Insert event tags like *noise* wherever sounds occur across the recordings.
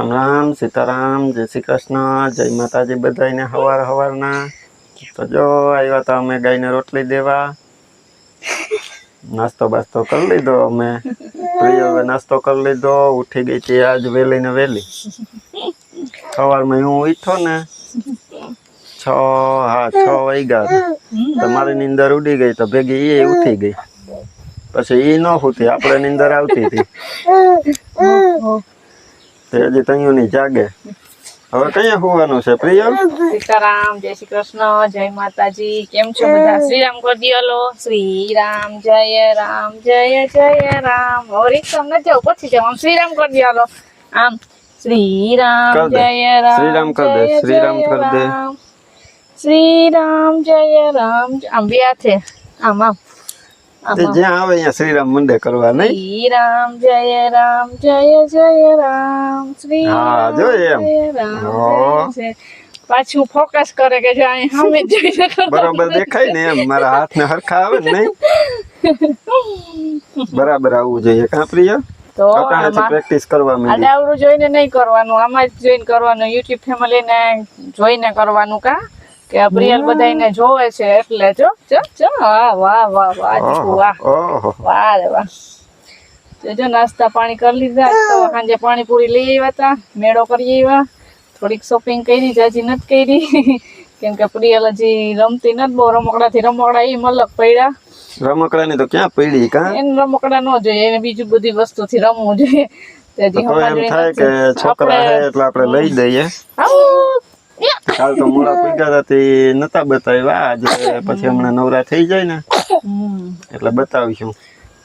રામ રામ સીતારામ, જય શ્રી કૃષ્ણ, જય માતાજી બધાને હવાર હવારના. તો જો આવ્યા હતા અમે ગાયને રોટલી દેવા. નાસ્તો બાસ્તો કરી લીધો અમે. હવે નાસ્તો કરી લીધો, ઉઠી ગઈ હતી આજ વહેલી ને વહેલી. સવારમાં હું ઉઠો ને છ, હા, છ વાગ્યા. મારી નીંદર ઉડી ગઈ તો ભેગી એ ઉઠી ગઈ. પછી એ ન હોતી આપણે નીંદર આવતી હતી. તે હજી તૈયું જાગે. હવે કયા હોવાનું છે પ્રિય? સીતારામ જય શ્રી કૃષ્ણ જય માતાજી. કેમ છો બધા? શ્રીરામ કરી હલો. શ્રીરામ જય રામ જય જય રામ. હવે તમને જાવ પછી જાવ શ્રીરામ હલો. આમ શ્રીરામ રામ જય રામ શ્રીરામ કર દે. શ્રીરામ કર દે. રામ. શ્રીરામ જય રામ. આમ બે છે આમ આમ. તે જ્યાં આવે અહીંયા શ્રીરામ મંદિર કરવા નહીં? શ્રીરામ જય રામ જય જય રામ શ્રી હા, જો એમ. પાછું ફોકસ કરે કે જો અહીં સામે બરોબર દેખાય ને એમ મારા હાથ ને હરખા આવે ને નહીં? *laughs* બરાબર આવવું જોઈએ કા પ્રિય? તો પ્રેક્ટિસ કરવા માંડી આડાવડું જોઈને નહીં કરવાનું આમાં જ જોઈને કરવાનું યુટ્યુબ ફેમિલી ને જોઈને કરવાનું કા? કે પ્રિયલ બધાને જોવે છે એટલે જો જો જો વાહ વાહ વાહ વાહ વાહ. વાહ રે વાહ. જો નાસ્તા પાણી કરી લીધા. તો સાંજે પાણીપુરી લઈ આવ્યા હતા મેળો કરી આવ્યા. થોડીક શોપિંગ કરી હજી નથી કરી. કેમ કે પ્રિયલ હજી રમતી નથી બહુ રમકડાથી રમકડા એ મલક પડ્યા. રમકડાની તો ક્યાં પડી કા? એને રમકડા ન જોઈએ એને બીજું બધી વસ્તુથી રમવું જોઈએ. તે એમ થાય કે છોકરા હે એટલે આપણે લઈ દઈએ. *laughs* કાલ તો મોડા હતા તે નતા બતાવ્યા આજે પછી હમણાં નવરા થઈ જાય ને. એટલે બતાવીશું.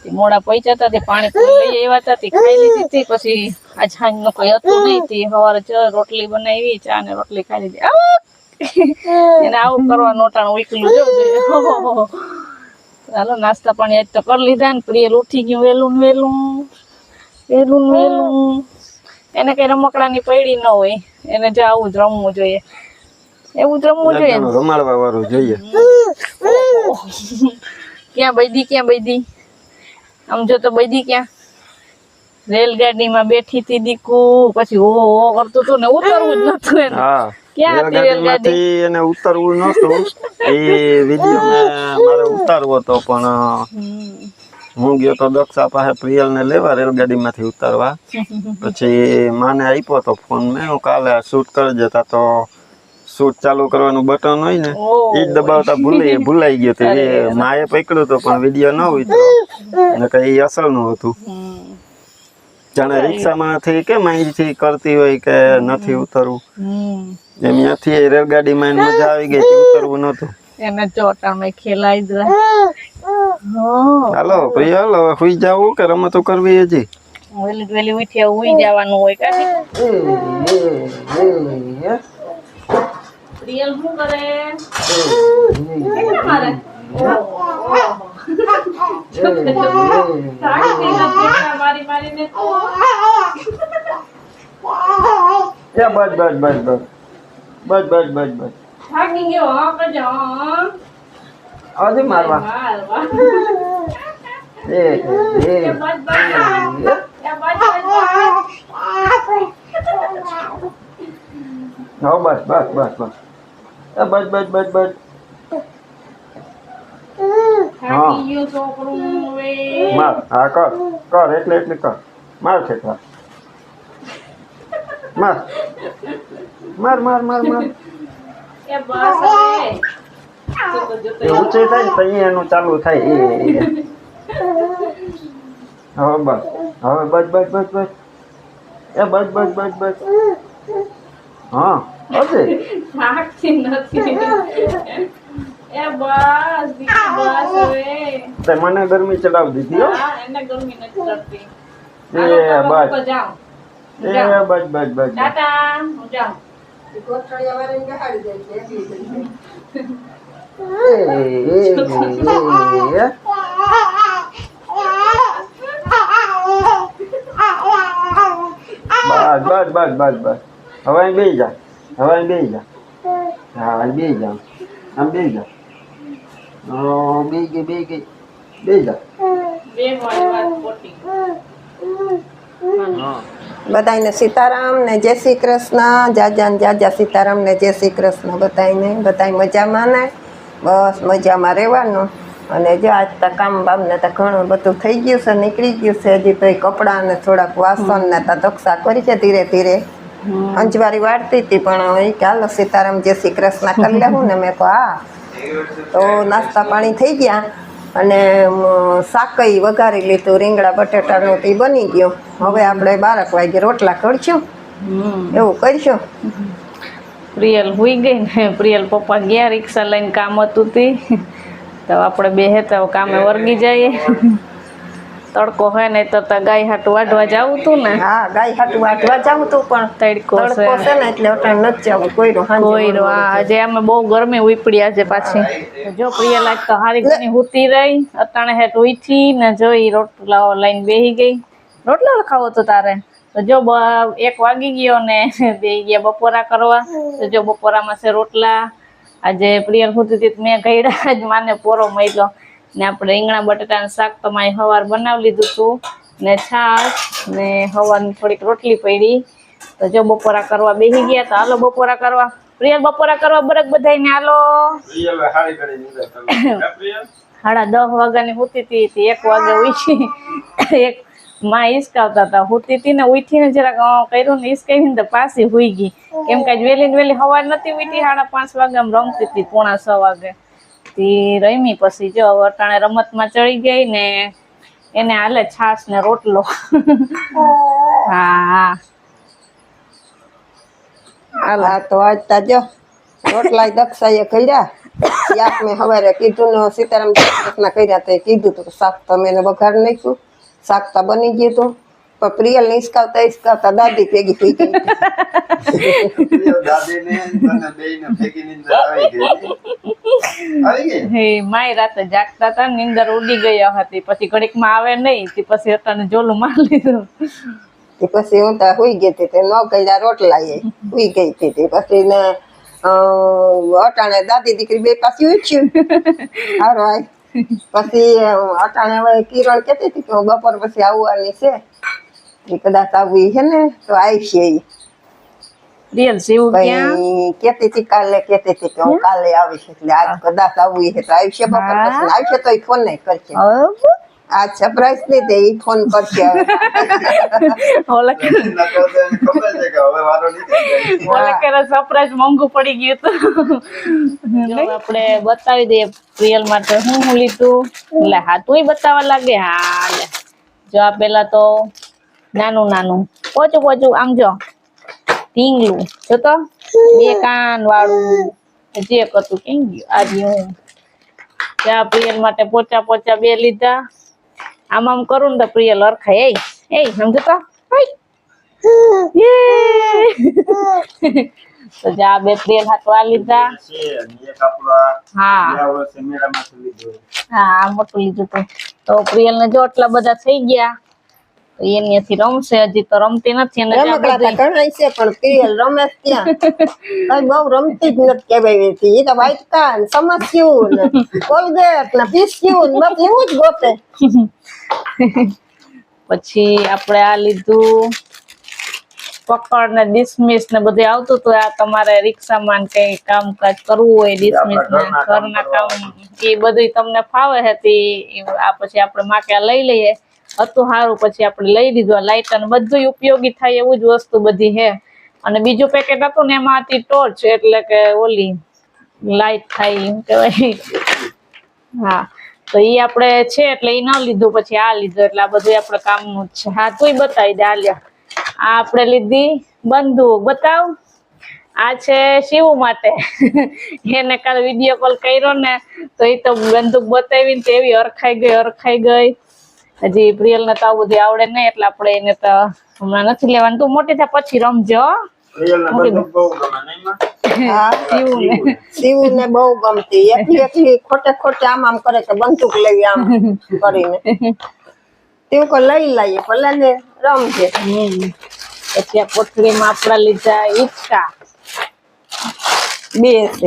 મોડા પૈસા હતા તે પાણી લઈ આવ્યા હતા તે ખાઈ લીધી હતી પછી આ છાંજ નો કોઈ હતું નહીં તે સવારે ચ રોટલી બનાવી ચા ને રોટલી ખાઈ લીધી. એને આવું કરવા નોટાણું ઉકલું ચાલો નાસ્તા પાણી આજ તો કરી લીધા ને પ્રિય ઉઠી ગયું વેલું વહેલું. વેલું વહેલું. એને કઈ રમકડાની પૈડી ન હોય. એને જો આવું જ રમવું જોઈએ. એવું જ રમવું જોઈએ રમાડવા વાળું જોઈએ. ક્યાં બૈદી ક્યાં બૈદી? આમ જો તો બૈદી ક્યાં? રેલગાડીમાં બેઠી હતી દીકુ પછી ઓ ઓ કરતું હતું ને ઉતરવું જ નતું એને. ક્યાં હતી રેલગાડી? એને ઉતરવું નતું એ વીડિયો મારે ઉતારવો હતો પણ. હું ગયો તો દક્ષા પાસે પ્રિયલને લેવા રેલગાડીમાંથી ઉતારવા. પછી માને આપ્યો તો ફોન મેં હું કાલે શૂટ કરી જતા તો શૂટ ચાલુ કરવાનું બટન હોય ને એ જ દબાવતા ભૂલી ભૂલાઈ ગયો તો એ માએ પકડ્યું હતું પણ વીડિયો ન તો ને કઈ અસરનું હતું. જાણે રિક્ષામાંથી કે અહીંથી કરતી હોય કે નથી ઉતરવું. એમ ત્યાંથી રેલગાડીમાં મજા આવી ગઈ ઉતરવું નહોતું. એને ચોટામાં ખેલાઈ જ હાલો પ્રિય હાલો હવે સુઈ જાવ કે રમતો કરવી હજી. વેલી વેલી ઉઠી ઉઈ જવાનું હોય કાઢી પ્રિયલ શું કરે? મારે મારી મારીને એ બસ બસ બસ બસ. બસ બસ બસ બસ. થાકી ગયો હા. હજી મારવા. હા બસ બસ બસ બસ. બસ બસ બસ બસ. માર. હા કર. કર એટલે એટલે કર. માર છે કર માર માર માર માર. માર એ ઊંચી થાય ને તો એનું ચાલુ થાય એ હવે બસ હવે બસ બસ બસ બસ. એ બસ બસ બસ બસ. હા હશે. મને ગરમી ચડાવી દીધી હો. એ બસ. બસ બસ બસ બસ બસ બસ બસ હવે અહીં બે જા. હવે અહીં બે જા. હા અહીં બે જા. આમ બે જા. બે ગઈ બેસી ગઈ. જા. બે મારી વાત ખોટી હા. બધાને સીતારામ ને જય શ્રી કૃષ્ણ. જાજા ને જાજા સીતારામ ને જય શ્રી કૃષ્ણ. બધાને બધાય મજામાં ને? બસ મજામાં રહેવાનું. અને જો આજ તો કામ બામ ને તો ઘણું બધું થઈ ગયું છે નીકળી ગયું છે. હજી તો એ કપડાં ને થોડાક વાસણ ને તો દક્ષા કરી છે ધીરે ધીરે. અંજવારી વાળતી હતી પણ એ ચાલો સીતારામ જય શ્રી કૃષ્ણ કરી લેવું ને મેં કહું હા. તો નાસ્તા પાણી થઈ ગયા. અને સાકઈ વઘારી લીધું રીંગણા બટેટાનું તે બની ગયું. હવે આપણે બારક વાગે રોટલા કરશું. એવું કરશું. પ્રિયલ હુઈ ગઈ ને પ્રિયલ પપ્પા ગયા રિક્ષા લઈને કામ હતું તી. તો આપણે બે હેતા કામે વર્ગી જઈએ. તડકો હોય ને તો તો ગાય હાટ વાઢવા જાવું તું ને. હા ગાય હાટું વાઢવા જાઉં તું પણ તડકો તડકો છે. ને એટલે અટાણ નથી જવું. કોઈનું હાંજે કોઈ નો આજે અમે બહુ ગરમી ઉપડી આજે પાછી. જો પ્રિય લાગ તો હારી ઘણી હુતી રહી. અટાણે હેઠ ઉઠી ને જોઈ રોટલા લઈને બેહી ગઈ. રોટલા ખાવો તો તારે? તો જો એક વાગી ગયો ને *laughs* બે ગયા બપોરા કરવા તો જો બપોરામાં છે રોટલા. આજે પ્રિયલ હુતી હતી મેં ગયડા જ માને પોરો મળ્યો ને આપણે રીંગણા બટાટાનું શાક તો મારી હવાર બનાવી લીધું હતું ને છાશ ને હવારની થોડીક રોટલી પડી. તો જો બપોરા કરવા બેસી ગયા તો હાલો બપોરા કરવા. પ્રિયલ બપોરા કરવા બરક બધાને હાલો. સાડા *laughs* દસ વાગ્યાની હુતી હતી તે એક વાગે ઉઠી. *laughs* એક માં હિસકાવતા હતા. હુતી હતી ને ઉઠીને જરાક કર્યું ને હિસકાવીને તો પાછી હુઈ ગઈ. કેમ કે વેલી વહેલી ને વહેલી હવાર નથી ઉઠી સાડા પાંચ વાગે આમ રમતી હતી પોણા છ વાગે. તી રમી પછી જો અટાણે રમતમાં ચડી ગઈ ને એને હાલે છાશ ને રોટલો. *laughs* હા. હા તો આજ તા જો રોટલા દક્ષાએ કર્યા. મેં સવારે કીધું ને સીતારામ કર્યા તે કીધું તું શાક તો મેં એને વઘાર નાખ્યું. શાક તો બની ગયું હતું પણ પ્રિયલ ને હિસકાવતા હિસકાવતા દાદી ભેગી થઈ ગઈ. હે માય રાતે જાગતા હતા ને નીંદર ઉડી ગયા હતી. પછી ઘડીકમાં આવે નહીં તે પછી અટાણે જોલું માર લીધું. તે પછી હું ત્યાં હુઈ ગઈ હતી તે ન કર્યા રોટલા એ હુઈ ગઈ હતી. તે પછી ને અટાણે દાદી દીકરી બે પાછી ઉઠ્યું. હારો આય. પછી અટાણે હવે કિરણ કહેતી હતી કે બપોર પછી આવવાની છે. એ કદાચ આવવી છે ને તો આવશે ઈ રિયલ શિવ ક્યાં? પછી હતી કાલે કેતી હતી કે હું કાલે આવીશ એટલે આજ કદાચ આવવી છે તો આવશે બપોર પછી. આવશે તો એ ફોન નહીં કરશે. આજ સરપ્રાઈઝ નહીં તે એ ફોન કરશે હવે ઓલા કે ઓલા કે સરપ્રાઈઝ મોંઘું પડી ગયું જો આપણે બતાવી દઈએ પ્રિયલ માટે હું હું લીધું એટલે હા તુંય બતાવવા લાગે હા લે જો આ પેલા તો નાનું નાનું પોચું પોચું આમ જો ઢીંગલું જો તો બે કાન વાળું જે હતું કેમ ગયું આ રહ્યું ચા પ્રિયલ માટે પોચા પોચા બે લીધા આમ આમ કરું ને તો પ્રિયલ અરખાય એ એ સમજો તો હાય. યે! તો જા બે પ્રિયલ હાથવા લીધા હા હા આ મોટું લીધું હતું તો પ્રિયલ ને જો આટલા બધા થઈ ગયા તો એની રમશે હજી તો રમતી નથી અને જ્યાં રમકડા તો બધી- ઘણાય છે પણ પ્રિયલ રમે ત્યાં. બહુ રમતી જ નથી કહેવાય એ તો વાઇટકા ને સમસ્યું ને કોલગેટ ને પીસ્યું ને બસ એવું જ ગોતે. પછી આપણે આ લીધું પકડ ને ડિસમિસ ને બધું આવતું હતું આ તમારે રિક્ષામાં ને કઈ કામકાજ કરવું હોય ડિસમિસ ને ઘરના કામ એ બધું તમને ફાવે હતી આ પછી આપણે માકે લઈ લઈએ. હતું સારું પછી આપણે લઈ લીધું અને બધું ઉપયોગી થાય એવું જ વસ્તુ બધી હે અને બીજું પેકેટ હતું ને, એમાં હતી ટોર્ચ એટલે કે ઓલી લાઈટ થાય એમ કહેવાય. હા, તો એ આપણે છે, એટલે એ ન લીધું, પછી આ લીધું, એટલે આ બધું આપણે કામનું છે. હા, તુંય બતાવી દે આલ્યા આ આપણે લીધી બંદૂક. બતાવ, આ છે શિવ માટે. એને કાલે વીડિયો કોલ કર્યો ને, તો એ તો બંદૂક બતાવી ને તો એવી અરખાઈ ગઈ અરખાઈ ગઈ. હજી પ્રિયલ ને તો આવું બધું આવડે નહીં એટલે આપણે એને તો હમણાં નથી લેવાનું. તું મોટી થાય પછી રમજો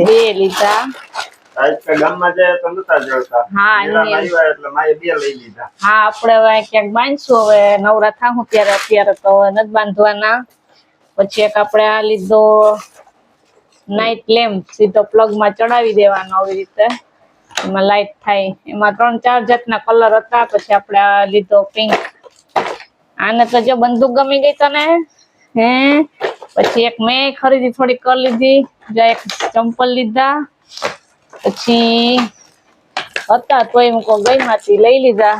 બે લીધા. ગામમાં જાય તો નતા જડતા હા, મેળામાં એમ. આવ્યા એટલે માએ બે લઈ લીધા. હા આપણે હવે ક્યાંક બાંધશું. હવે નવરા થાવું ત્યારે અત્યારે તો નથી બાંધવાના. પછી એક આપણે આ લીધો નાઇટ લેમ્પ સીધો plug માં ચડાવી દેવાનો આવી રીતે. એમાં લાઈટ થાય. એમાં ત્રણ ચાર જાતના કલર હતા. પછી આપણે આ લીધો પિંક આને તો જો બંદૂક ગમી ગઈ તને? હે? પછી એક મેં ખરીદી થોડી કરી લીધી. જો એક ચંપલ લીધા. પછી હતા તોય મૂકો ગઈ માંથી લઈ લીધા.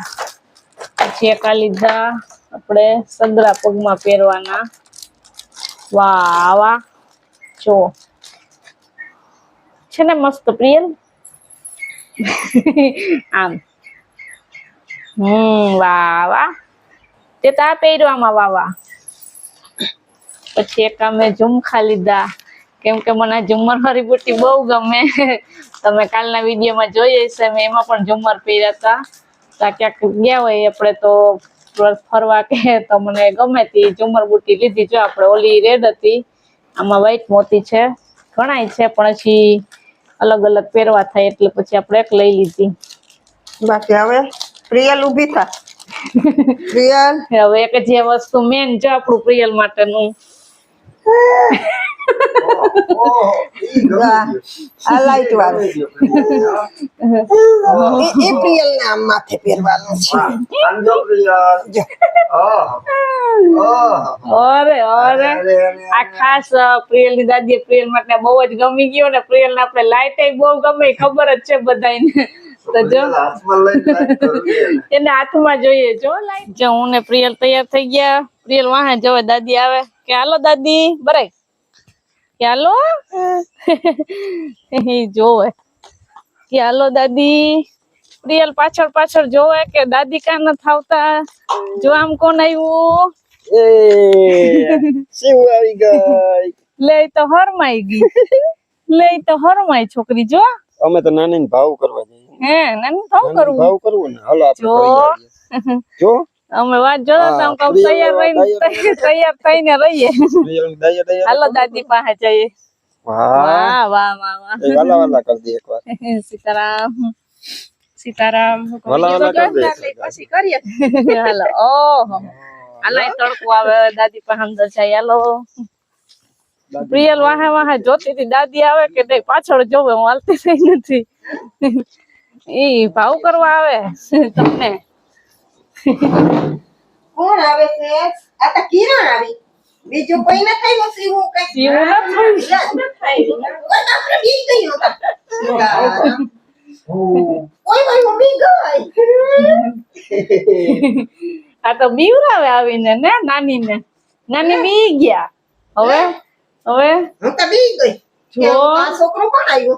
પછી એક લીધા આપણે સદરા પગમાં પહેરવાના. વાહ જો. છે ને મસ્ત પ્રિયલ? આમ. હમ, વાહ તે તો આ વાવા પછી એક અમે ઝુમખા લીધા. કેમ કે મને ઝુમર વાળી બુટ્ટી બહુ ગમે. તમે કાલના વિડીયોમાં જોઈએ છે મેં એમાં પણ ઝુમર પહેર્યા હતા. ક્યાંક ગયા હોય આપણે તો ફરવા કે તો મને ગમે તે ઝુમર બુટ્ટી લીધી. જો આપણે ઓલી રેડ હતી આમાં વ્હાઈટ મોતી છે ઘણાય છે પણ પછી અલગ અલગ પહેરવા થાય એટલે પછી આપણે એક લઈ લીધી. બાકી હવે પ્રિયલ ઊભી થા. *laughs* પ્રિયલ. હવે એક જે વસ્તુ મેન જો આપણું પ્રિયલ માટેનું. *laughs* આ લાઈટ વાળું. એ પ્રિયલ ને માથે પહેરવાનું છે. અરે અરે. આ પ્રિયલની દાદી પ્રિયલ માટે બહુ જ ગમી ગયો ને પ્રિયલ ને આપણે લાઈટ બહુ ગમે ખબર જ છે બધાને એને. હાથમાં જોઈએ જો લાઈટ જો હું ને પ્રિયલ તૈયાર થઈ ગયા પ્રિયલ વાહે જોવે દાદી આવે કે હાલો દાદી બરે કે જોવે. કે દાદી? પ્રિયલ પાછળ પાછળ જોવે કે દાદી કા નથી આવતા જો આમ કોણ આવ્યું શિવ આવી ગઈ? લે તો હરમાઈ ગઈ. લે તો હરમાઈ છોકરી જો. અમે તો નાની ભાવ કરવા જઈએ. હે નાની ભાવ કરવું. ભાવ કરવું ને હાલો આપણે જો. જો. અમે વાત જોતા તો કહું તૈયાર રહીને તૈયાર થઈને રહીએ. હાલો દાદી પાસે જઈએ. વાહ. વાહ વાહ વાહ વાલા વાલા કરી દે એકવાર. *laughs* સીતારામ. સીતારામ વાલા વાલા કરી દે પછી કરીએ? *laughs* હાલો ઓહો. હાલો તડકો આવે દાદી પાસે અંદર જાય. હાલો. પ્રિયલ વાહે વાહે જોતી હતી. દાદી આવે કે નહીં? પાછળ જોવે હું હાલતી થઈ નથી. *laughs* ઈ ભાવ કરવા આવે. તમને. *laughs* કોણ આવે છે? આ તો કિરણ આવી. બીજું કોઈ ન થાય ને સીવું કઈ સીવું ન થયું. આપણે બી ગયું. કોઈ કોઈ ઊભી ગઈ આ તો બીવરાવે આવીને ને નાની ને નાની બી ગયા. હવે? હવે? હું તો બી ગઈ. જો. આ છોકરો કોણ આવ્યો.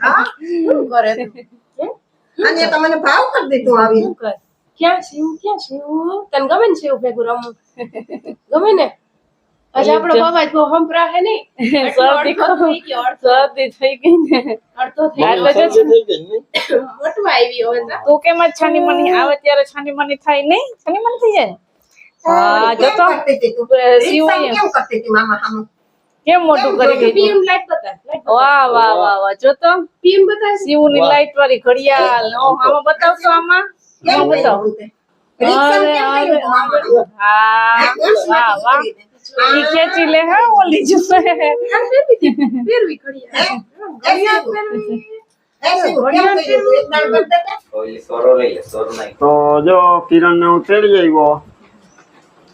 હા? શું કરે તું? અને તમને ભાવ કરી દીધું આવી. ક્યાં શિવ ક્યાં શિવ તને ગમે ને શિવ ભેગું રમવું? ગમે ને? આજે આપણો બાબા જ બહુ હંપરા હે નહીં? *laughs* શરદી થઈ ગઈ ને. અડધો થઈ ગયો. મોટવા આવી હવે તો. તું કેમ જ છાની મની આવે ત્યારે છાની મની થાય નહીં? છાની મની થઈ જાય? હા જો તો કેમ કરતી હતી સીવું કેમ કરતી હતી મામા સામે? કેમ મોટું કરી દીધું? પીએમ લાઈટ બતાવ વાહ વાહ વાહ વાહ જો તો પીએમ બતાવ શિવની લાઈટ વાળી ઘડિયાળ ઓ, આમાં બતાવશો આમાં? કેમ બતાવો? તો જો કિરણ ને હું તેડી આવ્યો.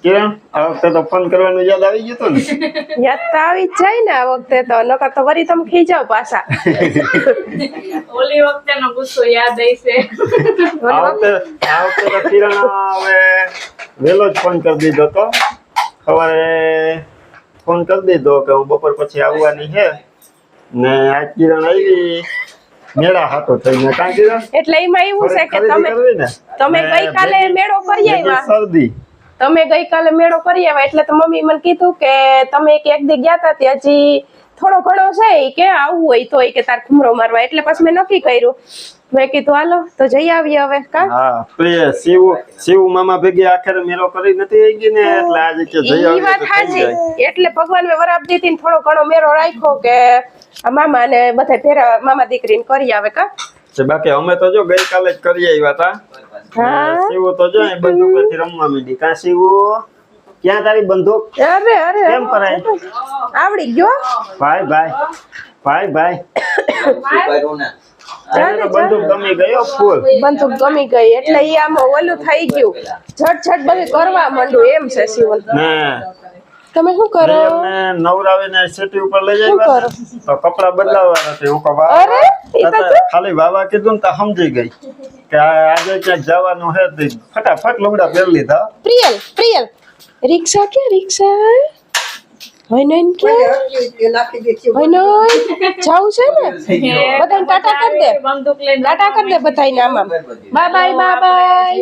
કિરણ આ વખતે તો ફોન કરવાનું યાદ આવી ગયું હતું ને? *laughs* યાદ તો આવી જ જાય ને આ વખતે તો નકર તો વરી તમે ખીજાવ પાછા. *laughs* ઓલી વખતેનો ગુસ્સો યાદ આવશે *laughs* આ વખતે આ વખતે તો કિરણ હવે વહેલો જ ફોન કરી દીધો તો. સવારે ફોન કરી દીધો કે હું બપોર પછી આવવાની છે. ને આજ કિરણ આવી. મેળા હાથો થઈને કાં એટલે એમાં એવું છે કે તમે તમે ગઈકાલે મેળો કરી આવ્યા. શરદી. તમે ગઈકાલે મેળો કરી આવ્યા એટલે તો મમ્મી મને કીધું કે તમે એક એક દી ગયા હતા હજી થોડો ઘણો છે કે આવું હોય તો કે તાર ઘૂમરો મારવા. એટલે પછી મેં નક્કી કર્યું. મેં કીધું હાલો તો જઈ આવીએ હવે કા? હા શિવ શિવ મામા ભેગી આખરે મેળો કરી નથી આવી ગઈ ને એટલે આજે કે જઈ આવીએ વાત તો સાચી એટલે ભગવાન મેં વરાપ દીધી થોડો ઘણો મેળો રાખ્યો કે આ મામા ને બધા ભેરા મામા દીકરીને કરી આવે કા? છે બાકી અમે તો જો ગઈકાલે જ કરી આવ્યા હતા શિવો તો જો અહીં બંદૂકેથી રમવા માંડી. કા શિવો? ક્યાં તારી બંદૂક? અરે અરે કેમ કરાય આવડી ગયો? ભાઈ ભાઈ ભાઈ ભાઈ. બંદૂક ગમી ગયો ફૂલ. બંદૂક ગમી ગઈ એટલે ઈ આમ ઓલું થઈ ગયું. ઝટ ઝટ બધું કરવા માંડું એમ છે શિવન. તમે શું કરો? નવરાવીને સિટી ઉપર લઈ? ને, તો કપડા બદલાવવા નથી હું કહું, અરે. ખાલી વાવા કીધું ને તો સમજી ગઈ કે આજે ક્યાંક જવાનું હે ફટાફટ લુગડા પહેરી લીધા. પ્રિયલ પ્રિયલ રિક્ષા કે રિક્ષા? હોય નહીં કે? હોય નહીં જાવું છે ને? બધાને ટાટા કરી દે. ટાટા કરી દે બધાને આમ. આમ bye bye bye bye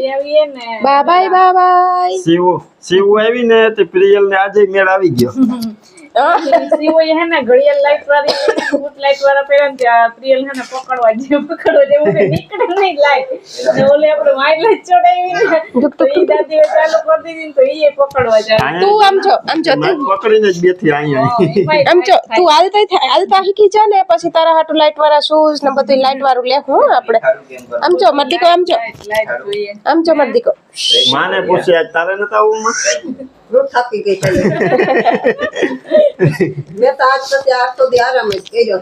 bye bye bye bye Shiv સીવું આવી ને તે પ્રિયલ ને આજે મેળ આવી ગયો. *laughs* એ હે ને ઘડિયાળ લાઈટ વાળી લાઈટ વાળા પહેર્યા ને ત્યાં પ્રિયલ હે ને પકડવા જેવું પકડવા જેવું કે નીકળે નહીં લાઈટ ને ઓલે આપણે વાઈટ લાઈટ ચડાવી તો ઈ દાદીએ ચાલુ કરી દીધી તો ઈ પકડવા જાય. તું આમ છો આમ જો તું. પકડીને જ બેઠી અહીંયા. આમ જો તું હાલતા થા- હાલતા શીખી જા ને પછી તારા હાટુ લાઈટ વાળા શૂઝ ને બધું લાઈટ વાળું લે હું આપણે. આમ છો મરદીકો આમ છો લાઈટ આમ છો દીકો માને પૂછી તારે નતા આવું માં? હું થાકી ગઈ છે. *laughs* મેં તો આજ તો આજ તો આરામ જ કર્યો.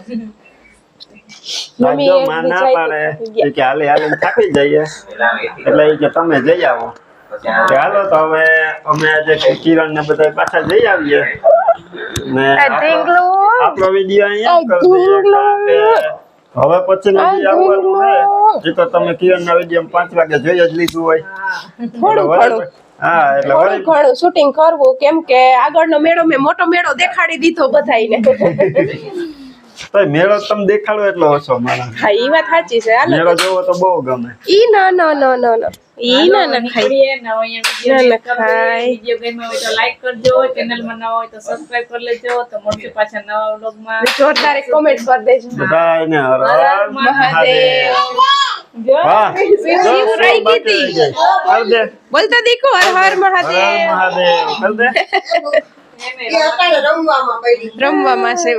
મમ્મી માં ના પાડે કે હાલે હાલે થાકી જઈએ. એટલે કે તમે જઈ આવો. ચાલો તો હવે અમે આજે કિરણ ને બધા પાછા જઈ આવીએ. ને આ આપણો વીડિયો અહીંયા કરી હવે પછી નથી આવવાનું. એ તો તમે કિરણ ના વીડિયો પાંચ વાગે જોઈ જ લીધું હોય. થોડું વળી- હા એટલે થોડું ઘણું શૂટિંગ કરવું કેમ કે આગળનો મેળો મેં મોટો મેળો દેખાડી દીધો બધાયને. *laughs* તો મેળો તમે દેખાડો એટલો ઓછો મારા હા ઈ વાત સાચી છે મેળો જોવો તો બહુ ગમે. ઈ ના ના ના ના ના. ઈ ના ના ખાઈ ને અહીંયા ના, ખાય. વીડિયો ગમ્યો હોય તો લાઈક કરજો ચેનલમાં નવા હોય તો સબસ્ક્રાઇબ કરી લેજો. તો મળશે પાછા નવા વ્લોગમાં જોરદાર કોમેન્ટ કરી દેજો. બધાને હર હર મહાદેવ. બોલતા દીકો હર હર મહાદેવ રમવામાં છે.